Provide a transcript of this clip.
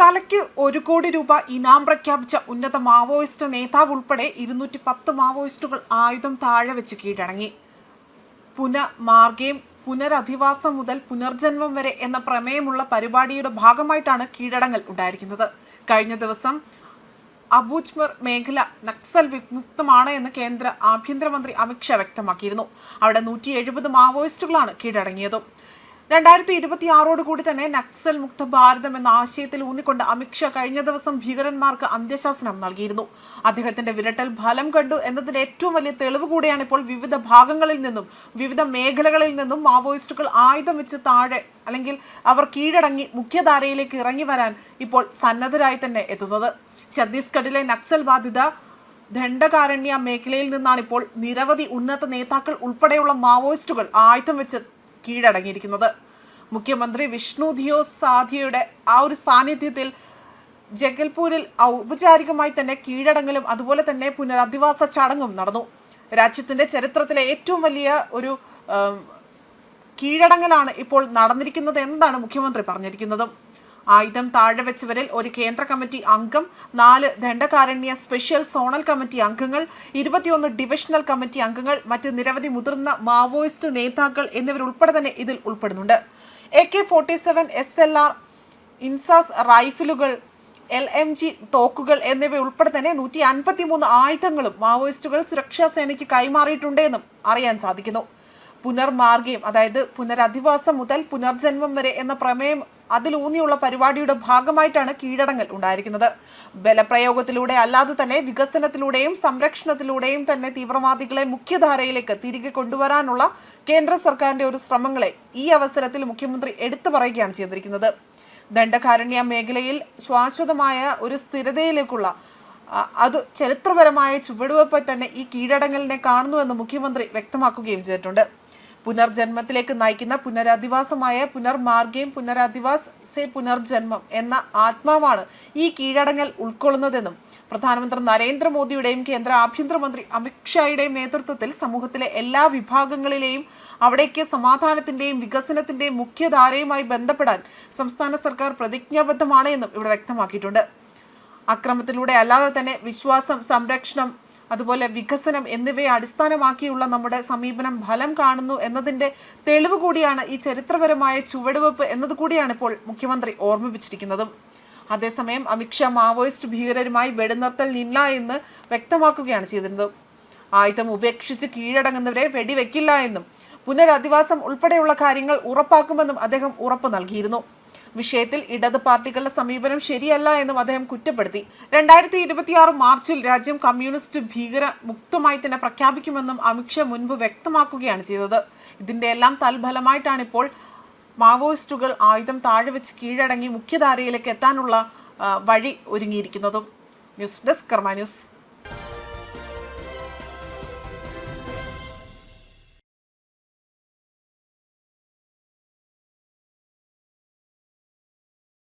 തലയ്ക്ക് ഒരു കോടി രൂപ ഇനാം പ്രഖ്യാപിച്ച ഉന്നത മാവോയിസ്റ്റ് നേതാവ് ഉൾപ്പെടെ ഇരുന്നൂറ്റി പത്ത് മാവോയിസ്റ്റുകൾ ആയുധം താഴെ വെച്ച് കീഴടങ്ങി. പുനഃമാർഗേം പുനരധിവാസം മുതൽ പുനർജന്മം വരെ എന്ന പ്രമേയമുള്ള പരിപാടിയുടെ ഭാഗമായിട്ടാണ് കീഴടങ്ങൽ ഉണ്ടായിരിക്കുന്നത്. കഴിഞ്ഞ ദിവസം അബൂജ്മർ മേഖല നക്സൽ വിമുക്തമാണ് എന്ന് കേന്ദ്ര ആഭ്യന്തരമന്ത്രി അമിത്ഷാ വ്യക്തമാക്കിയിരുന്നു. അവിടെ നൂറ്റി എഴുപത് മാവോയിസ്റ്റുകളാണ് കീഴടങ്ങിയത്. രണ്ടായിരത്തി ഇരുപത്തി ആറോട് കൂടി തന്നെ നക്സൽ മുക്ത ഭാരതം എന്ന ആശയത്തിൽ ഊന്നിക്കൊണ്ട് അമിത്ഷാ കഴിഞ്ഞ ദിവസം ഭീകരന്മാർക്ക് അന്ത്യശാസനം നൽകിയിരുന്നു. അദ്ദേഹത്തിന്റെ വിരട്ടൽ ഫലം കണ്ടു എന്നതിന്റെ ഏറ്റവും വലിയ തെളിവ് കൂടിയാണ് ഇപ്പോൾ വിവിധ ഭാഗങ്ങളിൽ നിന്നും വിവിധ മേഖലകളിൽ നിന്നും മാവോയിസ്റ്റുകൾ ആയുധം വെച്ച് താഴെ അല്ലെങ്കിൽ അവർ കീഴടങ്ങി മുഖ്യധാരയിലേക്ക് ഇറങ്ങി വരാൻ ഇപ്പോൾ സന്നദ്ധരായി തന്നെ എത്തുന്നത്. ഛത്തീസ്ഗഡിലെ നക്സൽ ബാധിത ദണ്ഡകാരണ്യ മേഖലയിൽ നിന്നാണ് ഇപ്പോൾ നിരവധി ഉന്നത നേതാക്കൾ ഉൾപ്പെടെയുള്ള മാവോയിസ്റ്റുകൾ ആയുധം വെച്ച് കീഴടങ്ങിയിരിക്കുന്നത്. മുഖ്യമന്ത്രി വിഷ്ണു ധിയോ സാധിയുടെ ആ ഒരു സാന്നിധ്യത്തിൽ ജഗൽപൂരിൽ ഔപചാരികമായി തന്നെ കീഴടങ്ങലും അതുപോലെ തന്നെ പുനരധിവാസ ചടങ്ങും നടന്നു. രാജ്യത്തിന്റെ ചരിത്രത്തിലെ ഏറ്റവും വലിയ ഒരു കീഴടങ്ങലാണ് ഇപ്പോൾ നടന്നിരിക്കുന്നത് എന്നാണ് മുഖ്യമന്ത്രി പറഞ്ഞിരിക്കുന്നതും. ആയുധം താഴെ വെച്ചവരിൽ ഒരു കേന്ദ്ര കമ്മിറ്റി അംഗം നാല് ദണ്ഡകാരണ്യ സ്പെഷ്യൽ സോണൽ കമ്മിറ്റി അംഗങ്ങൾ ഇരുപത്തിയൊന്ന് ഡിവിഷണൽ കമ്മിറ്റി അംഗങ്ങൾ മറ്റ് നിരവധി മുതിർന്ന മാവോയിസ്റ്റ് നേതാക്കൾ എന്നിവരുൾപ്പെടെ തന്നെ ഇതിൽ ഉൾപ്പെടുന്നുണ്ട്. A K forty seven S L R INSAS റൈഫിലുകൾ L M G തോക്കുകൾ എന്നിവ ഉൾപ്പെടെ തന്നെ നൂറ്റി അൻപത്തി മൂന്ന് ആയുധങ്ങളും മാവോയിസ്റ്റുകൾ സുരക്ഷാ സേനയ്ക്ക് കൈമാറിയിട്ടുണ്ടെന്നും അറിയാൻ സാധിക്കുന്നു. പുനർമാർഗയും അതായത് പുനരധിവാസം മുതൽ പുനർജന്മം വരെ എന്ന പ്രമേയം അതിലൂന്നിയുള്ള പരിപാടിയുടെ ഭാഗമായിട്ടാണ് കീഴടങ്ങൽ ഉണ്ടായിരിക്കുന്നത്. ബലപ്രയോഗത്തിലൂടെ അല്ലാതെ തന്നെ വികസനത്തിലൂടെയും സംരക്ഷണത്തിലൂടെയും തന്നെ തീവ്രവാദികളെ മുഖ്യധാരയിലേക്ക് തിരികെ കൊണ്ടുവരാനുള്ള കേന്ദ്ര സർക്കാരിന്റെ ഒരു ശ്രമങ്ങളെ ഈ അവസരത്തിൽ മുഖ്യമന്ത്രി എടുത്തു പറയുകയാണ് ചെയ്തിരിക്കുന്നത്. ദണ്ഡകാരണ്യ മേഖലയിൽ ശാശ്വതമായ ഒരു സ്ഥിരതയിലേക്കുള്ള അത് ചരിത്രപരമായ ചുവടുവെപ്പ് തന്നെ ഈ കീഴടങ്ങലിനെ കാണുന്നുവെന്ന് മുഖ്യമന്ത്രി വ്യക്തമാക്കുകയും ചെയ്തിട്ടുണ്ട്. പുനർജന്മത്തിലേക്ക് നയിക്കുന്ന പുനരധിവാസമായ പുനർമാർഗയും പുനരധിവാസ് സെ പുനർജന്മം എന്ന ആത്മാവാണ് ഈ കീഴടങ്ങൽ ഉൾക്കൊള്ളുന്നതെന്നും പ്രധാനമന്ത്രി നരേന്ദ്രമോദിയുടെയും കേന്ദ്ര ആഭ്യന്തരമന്ത്രി അമിത്ഷായുടെയും നേതൃത്വത്തിൽ സമൂഹത്തിലെ എല്ലാ വിഭാഗങ്ങളിലെയും അവിടേക്ക് സമാധാനത്തിന്റെയും വികസനത്തിന്റെയും മുഖ്യധാരയുമായി ബന്ധപ്പെടാൻ സംസ്ഥാന സർക്കാർ പ്രതിജ്ഞാബദ്ധമാണ് എന്നും ഇവിടെ വ്യക്തമാക്കിയിട്ടുണ്ട്. അക്രമത്തിലൂടെ അല്ലാതെ തന്നെ വിശ്വാസം സംരക്ഷണം അതുപോലെ വികസനം എന്നിവയെ അടിസ്ഥാനമാക്കിയുള്ള നമ്മുടെ സമീപനം ഫലം കാണുന്നു എന്നതിന്റെ തെളിവ് കൂടിയാണ് ഈ ചരിത്രപരമായ ചുവടുവെപ്പ് എന്നത് കൂടിയാണ് ഇപ്പോൾ മുഖ്യമന്ത്രി ഓർമ്മിപ്പിച്ചിരിക്കുന്നതും. അതേസമയം അമിത്ഷാ മാവോയിസ്റ്റ് ഭീകരരുമായി വെടിനിർത്തലിനില്ല എന്ന് വ്യക്തമാക്കുകയാണ് ചെയ്തിരുന്നത്. ആയുധം ഉപേക്ഷിച്ച് കീഴടങ്ങുന്നവരെ വെടിവെക്കില്ല എന്നും പുനരധിവാസം ഉൾപ്പെടെയുള്ള കാര്യങ്ങൾ ഉറപ്പാക്കുമെന്നും അദ്ദേഹം ഉറപ്പു നൽകിയിരുന്നു. വിഷയത്തിൽ ഇടത് പാർട്ടികളുടെ സമീപനം ശരിയല്ല എന്നും അദ്ദേഹം കുറ്റപ്പെടുത്തി. രണ്ടായിരത്തി ഇരുപത്തിയാറ് മാർച്ചിൽ രാജ്യം കമ്മ്യൂണിസ്റ്റ് ഭീകര മുക്തമായി തന്നെ പ്രഖ്യാപിക്കുമെന്നും അമിത്ഷാ മുൻപ് വ്യക്തമാക്കുകയാണ് ചെയ്തത്. ഇതിന്റെ എല്ലാം തൽഫലമായിട്ടാണ് ഇപ്പോൾ മാവോയിസ്റ്റുകൾ ആയുധം താഴെ വെച്ച് കീഴടങ്ങി മുഖ്യധാരയിലേക്ക് എത്താനുള്ള വഴി ഒരുങ്ങിയിരിക്കുന്നതും. News desk Karma news.